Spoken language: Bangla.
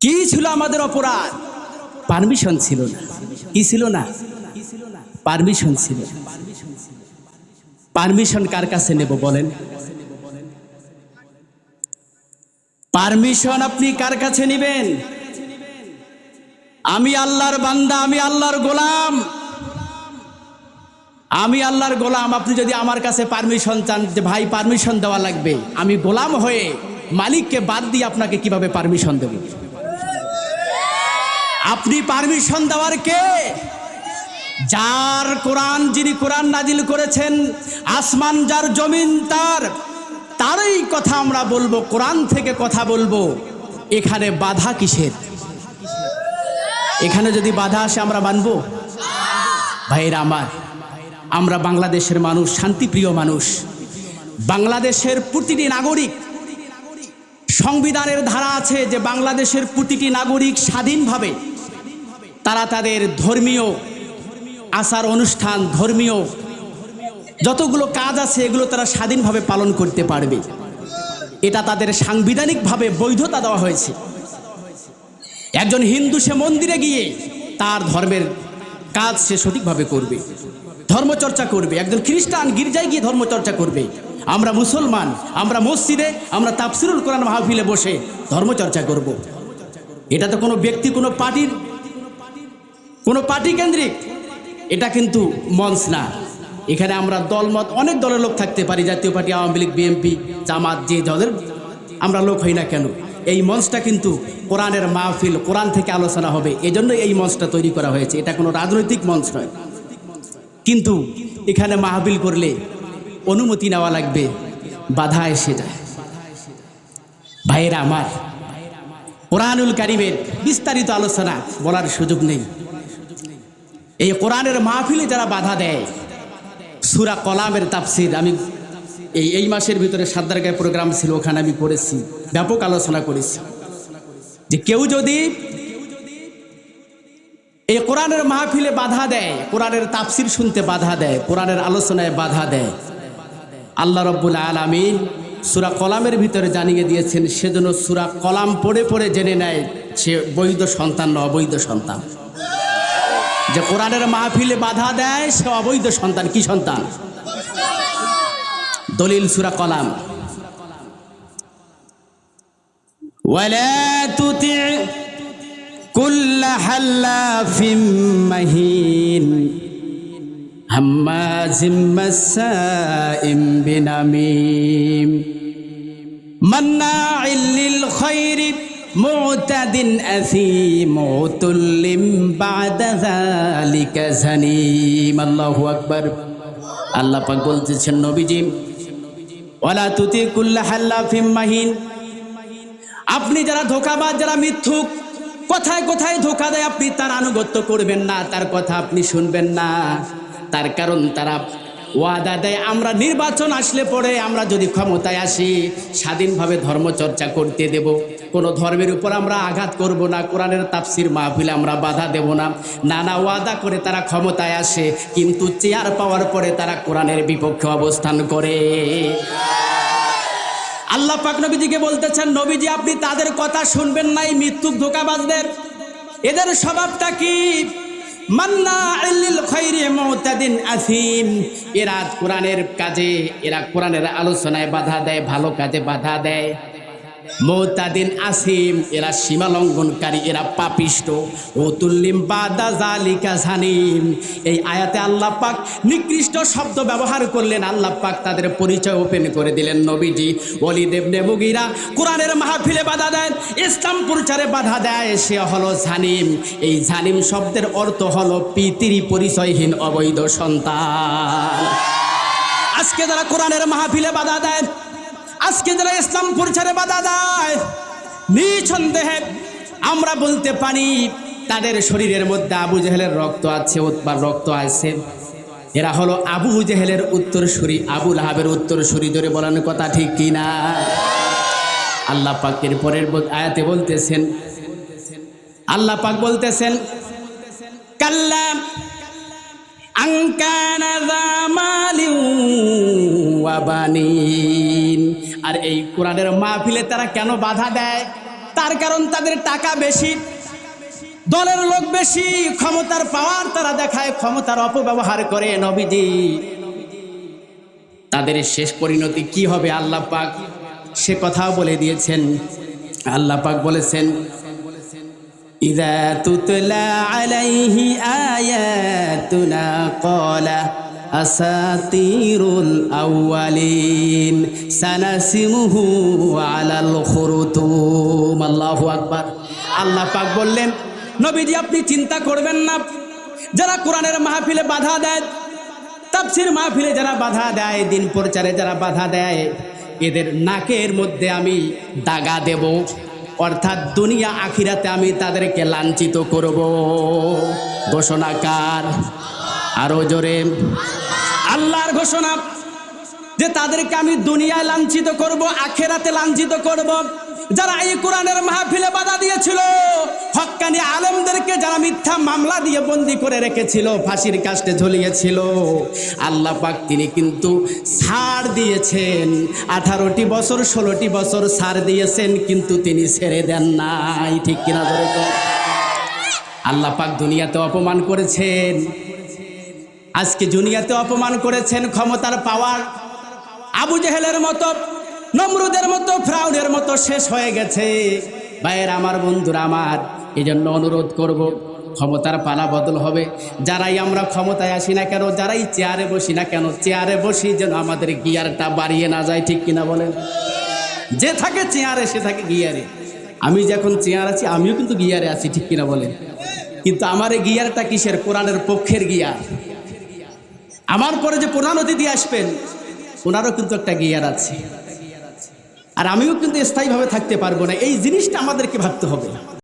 কি ছিল আমাদের অপরাধ? পারমিশন ছিল না। কি ছিল না? পারমিশন ছিল। পারমিশন কার কাছে নেব বলেন? পারমিশন আপনি কার কাছে নেবেন? আমি আল্লাহর বান্দা, আমি আল্লাহর গোলাম। আমি আল্লাহর গোলাম, আপনি যদি আমার কাছে পারমিশন চান যে ভাই পারমিশন দেওয়া লাগবে। আমি গোলাম হয়ে মালিককে বাদ দিয়ে আপনাকে কীভাবে পারমিশন দেব? আপনি পারমিশন দেওয়ার কে? যার কোরআন, যিনি কোরআন নাজিল করেছেন, আসমান যার জমিন তার, তারই কথা আমরা বলব, কোরআন থেকে কথা বলব। এখানে বাধা কিসের? এখানে যদি বাধা আসে আমরা মানবো? ভাইরা আমার, আমরা বাংলাদেশের মানুষ, শান্তিপ্রিয় মানুষ। বাংলাদেশের প্রতিটি নাগরিক সংবিধানের ধারা আছে যে বাংলাদেশের প্রতিটি নাগরিক স্বাধীনভাবে তারা তাদের ধর্মীয় আচার অনুষ্ঠান, ধর্মীয় যতগুলো কাজ আছে এগুলো তারা স্বাধীনভাবে পালন করতে পারবে। এটা তাদের সাংবিধানিকভাবে বৈধতা দেওয়া হয়েছে। একজন হিন্দু সে মন্দিরে গিয়ে তার ধর্মের কাজ সে সঠিকভাবে করবে, ধর্মচর্চা করবে। একজন খ্রিস্টান গির্জায় গিয়ে ধর্মচর্চা করবে। আমরা মুসলমান, আমরা মসজিদে, আমরা তাফসিরুল কোরআন মাহফিলে বসে ধর্মচর্চা করব। এটা তো কোনো ব্যক্তি, কোনো পার্টির কোনো পার্টি কেন্দ্রিক। এটা কিন্তু মঞ্চ না। এখানে আমরা দলমত, অনেক দলের লোক থাকতে পারি, Jatiya party, Awami league, BNP, Jamaat, যে দলের আমরা লোক হই না কেন? এই মঞ্চটা কিন্তু কোরআনের মাহফিল, কোরআন থেকে আলোচনা হবে। এজন্য এই মঞ্চটা তৈরি করা হয়েছে। এটা কোনো রাজনৈতিক মঞ্চ নয়। কিন্তু এখানে মাহফিল করলে অনুমতি নেওয়া লাগবে, বাধা এসে যায়। ভাইয়েরা আমার, কোরআনুল কারিমের বিস্তারিত আলোচনা বলার সুযোগ নেই। এই কোরআনের মাহফিলে যারা বাধা দেয়, সুরা কলামের তাফসির, আমি এই এই মাসের ভিতরে সাদ্দারগায় প্রোগ্রাম ছিল, ওখানে আমি করেছি ব্যাপক আলোচনা করেছি। যে কেউ যদি এই কোরআনের মাহফিলে বাধা দেয়, কোরআনের তাফসির শুনতে বাধা দেয়, কোরআনের আলোচনায় বাধা দেয় আল্লাহ রব্বুল আলমিন সুরা কলামের ভিতরে জানিয়ে দিয়েছেন, সেজন্য সুরা কলাম পড়ে পড়ে জেনে নেয় সে বৈধ সন্তান না অবৈধ সন্তান। যে কোরআনের মাহফিলে বাধা দেয়, সে অবৈধ সন্তান, কি সন্তান? দলিল সুরা কলাম। কুল্লা হাল্লাফিম মাহিন। هماز مساء بنميم مناع للخير معتد أثيم عتل بعد ذلك زنيم الله أكبر আল্লাহ পাক বলতেছেন নবীজি ওয়ালা তুতি কুল্লা হাল্লাফিম মাহিন আপনি যারা ধোকাবাজ যারা মিথ্যুক কোথায় কোথায় ধোকা দেয় আপনি তার আনুগত্য করবেন না তার কথা আপনি শুনবেন না তার কারণ তারা ওয়াদা দেয়, আমরা নির্বাচন আসলে পরে আমরা যদি ক্ষমতায় আসি, স্বাধীনভাবে ধর্মচর্চা করতে দেব। কোনো ধর্মের উপর আমরা আঘাত করব না, কোরআনের তাফসির মাহফিলে আমরা বাধা দেব না। নানা ওয়াদা করে তারা ক্ষমতায় আসে, কিন্তু চেয়ার পাওয়ার পরে তারা কোরআনের বিপক্ষে অবস্থান করে। আল্লাহ পাক নবীজিকে বলতেছেন, নবীজি, আপনি তাদের কথা শুনবেন নাই, মৃত্যুক ধোকাবাজদের এদের স্বভাবটা কি? এরা কোরআনের কাজে এরা কোরআনের আলোচনায় বাধা দেয় ভালো কাজে বাধা দেয়। মৌতাদিন আসিম, এরা সীমা লঙ্ঘনকারী, এরা পাপিষ্ট। ও তুল্লিম বাদা জালিকা জানিম। এই আয়াতে আল্লাহ পাক নিকৃষ্ট শব্দ ব্যবহার করলেন। আল্লাহ পাক তাদের পরিচয় ওপেন করে দিলেন নবীজি। অলি দেবনে মুগিরা কোরআনের মাহফিলে বাধা দেন ইসলাম প্রচারে বাধা দেয়, সে হলো জানিম। এই জানিম শব্দের অর্থ হলো পিতিরি পরিচয়হীন অবৈধ সন্তান। আজকে যারা কোরআনের মাহফিলে বাধা দেয় আজকে যারা ইসলাম প্রচারে বাধা দেয়, নিঃসন্দেহে আমরা বলতে পারি তাদের শরীরের মধ্যে আবু জেহেলের রক্ত আছে, উৎপার রক্ত আছে। এরা হলো আবু জেহেলের উত্তরসূরি, আবু লাহাবের উত্তরসূরি ধরে বলানোর কথা ঠিক কিনা আল্লাহ পাকের পরের আয়াতে বলতেছেন, আল্লাহ পাক বলতেছেন, কাল্লা আংকানা কোরআনের মাহফিলে তারা কেন বাধা দেয়? তার কারণ তাদের টাকা বেশি, দলের লোক বেশি, ক্ষমতার পাওয়ার তারা দেখায়, ক্ষমতার অপব্যবহার করে নবীজি। তাদের শেষ পরিণতি কি হবে আল্লাহ পাক? সে কথাও বলে দিয়েছেন। আল্লাহ পাক বলেছেন, ইদা তুতলা আলাইহি আয়াতুনা ক্বালা আসাতিরুল আউয়ালিন সানাসিমুহু আলাল খুরুতুম। আল্লাহু আকবার। আল্লাহ পাক বললেন, নবীজি আপনি চিন্তা করবেন না। যারা কোরআনের মাহফিলে বাধা দেয়, তাফসির মাহফিলে যারা বাধা দেয়, দিন প্রচারে যারা বাধা দেয়, এদের নাকের মধ্যে আমি দাগা দেব। অর্থাৎ দুনিয়া আখিরাতে আমি তাদেরকে লাঞ্ছিত করব। ঘোষণাকার আরও জোরে। আল্লাহর ঘোষণা যে তাদেরকে আমি দুনিয়ায় লাঞ্ছিত করব, আখেরাতে লাঞ্ছিত করব। যারা এই কোরআনের মাহফিলে বাধা দিয়েছিল হক্কানি আলমদেরকে যারা মিথ্যা মামলা দিয়ে বন্দি করে রেখেছিল, ফাঁসির কাস্টে ঝুলিয়েছিল, আল্লাহ পাক তিনি কিন্তু ছাড় দিয়েছেন। আঠারোটি বছর, ষোলোটি বছর ছাড় দিয়েছেন, কিন্তু তিনি ছেড়ে দেন নাই। ঠিক কিনা? আল্লাহ পাক দুনিয়াতে অপমান করেছেন। আজকে দুনিয়াতে অপমান করেছেন ক্ষমতার পাওয়ার। আবু জেহেলের মতো, নমরুদের মতো, ফ্রাউনের মতো শেষ হয়ে গেছে। ভাইয়ের, আমার বন্ধুরা, আমার এই জন্য অনুরোধ করব, ক্ষমতার পালা বদল হবে। যারাই আমরা ক্ষমতায় আসি না কেন, যারাই চেয়ারে বসি না কেন, চেয়ারে বসি যেন আমাদের গিয়ারটা বাড়িয়ে না যায়, ঠিক কিনা বলেন? যে থাকে চেয়ারে, সে থাকে গিয়ারে। আমি যখন চেয়ার আছি, আমিও কিন্তু গিয়ারে আছি, ঠিক কিনা বলেন? কিন্তু আমার এই গিয়ারটা কিসের? কোরআনের পক্ষের গিয়ার। আমার পরে যে প্রধান অতিথি আসবেন, ওনারও কিন্তু একটা গিয়ার আছে। আর আমিও কিন্তু স্থায়ীভাবে থাকতে পারব না। এই জিনিসটা আমাদেরকে ভাবতে হবে।